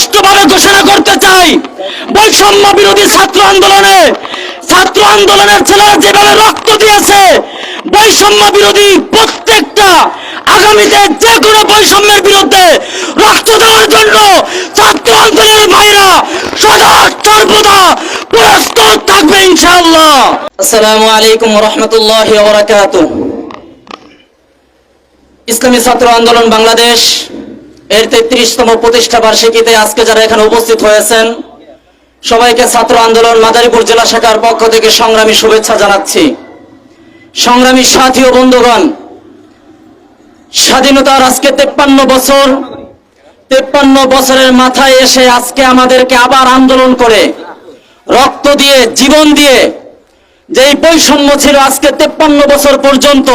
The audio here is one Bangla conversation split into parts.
স্পষ্টভাবে ঘোষণা করতে চাই। বৈষম্য বিরোধী ছাত্র আন্দোলনে, ছাত্র আন্দোলনের ছেলেরা যেভাবে রক্ত দিয়েছে, বৈষম্য বিরোধী প্রত্যেকটা আগামীতে যে কোনো বৈষম্যের বিরুদ্ধে রক্ত দেওয়ার জন্য ছাত্র আন্দোলনের ভাইরা সদা সর্বদা প্রস্তুত থাকবে ইনশাআল্লাহ। আসসালামু আলাইকুম রহমতুল্লাহ ইসলামী ছাত্র আন্দোলন বাংলাদেশ এর তেত্রিশতম প্রতিষ্ঠা বার্ষিকীতে আজকে যারা এখানে উপস্থিত হয়েছেন, সবাইকে ছাত্র আন্দোলন মাদারীপুর জেলা শাখার পক্ষ থেকে সংগ্রামী শুভেচ্ছা জানাচ্ছি। সংগ্রামী সাথী ও বন্ধুগণ, স্বাধীনতার আজকে তেপ্পান্ন বছর, তেপ্পান্ন বছরের মাথায় এসে আজকে আমাদেরকে আবার আন্দোলন করে, রক্ত দিয়ে, জীবন দিয়ে, যেই বৈষম্য ছিল আজকে তেপ্পান্ন বছর পর্যন্ত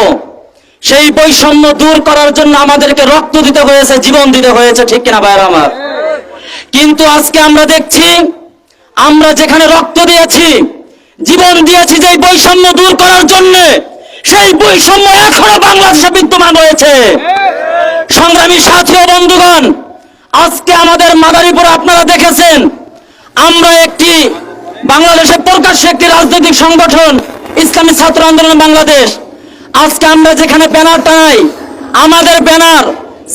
সেই বৈষম্য দূর করার জন্য আমাদেরকে রক্ত দিতে হয়েছে, জীবন দিতে হয়েছে, ঠিক কিনা ভাইয়ের আমার? কিন্তু আজকে আমরা দেখছি, আমরা যেখানে রক্ত দিয়েছি, জীবন দিয়েছি যে বৈষম্য দূর করার জন্য, সেই বৈষম্য এখনও বাংলাদেশে বিদ্যমান রয়েছে। সংগ্রামী সাথী ও বন্ধুগণ, আজকে আমাদের মাদারীপুর আপনারা দেখেছেন, আমরা একটি বাংলাদেশের প্রকাশ্যে একটি রাজনৈতিক সংগঠন, ইসলামী ছাত্র আন্দোলন বাংলাদেশ আজকে আমরা যেখানে ব্যানার টানাই, আমাদের ব্যানার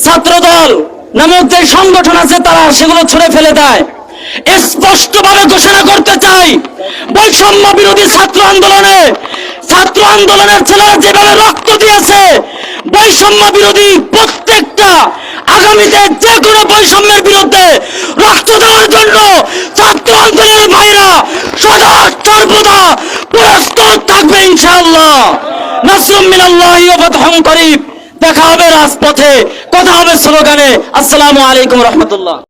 ছাত্রদল নামক যে সংগঠন আছে তারা সেগুলো ছুড়ে ফেলে দেয়। স্পষ্টভাবে ঘোষণা করতে চাই, বৈষম্য বিরোধী ছাত্র আন্দোলনে, ছাত্র আন্দোলনের ছেলেরা যেভাবে রক্ত দিয়েছে, বৈষম্য বিরোধী প্রত্যেকটা আগামীতে যে কোনো বৈষম্যের বিরুদ্ধে রক্ত দেওয়ার জন্য ছাত্র আন্দোলনের ভাইরা সদা সর্বদা প্রস্তুত থাকবে ইনশাআল্লাহ। করিব। দেখা হবে রাজপথে কথা হবে স্লোগানে। আসসালামু আলাইকুম রহমতুল্লাহ।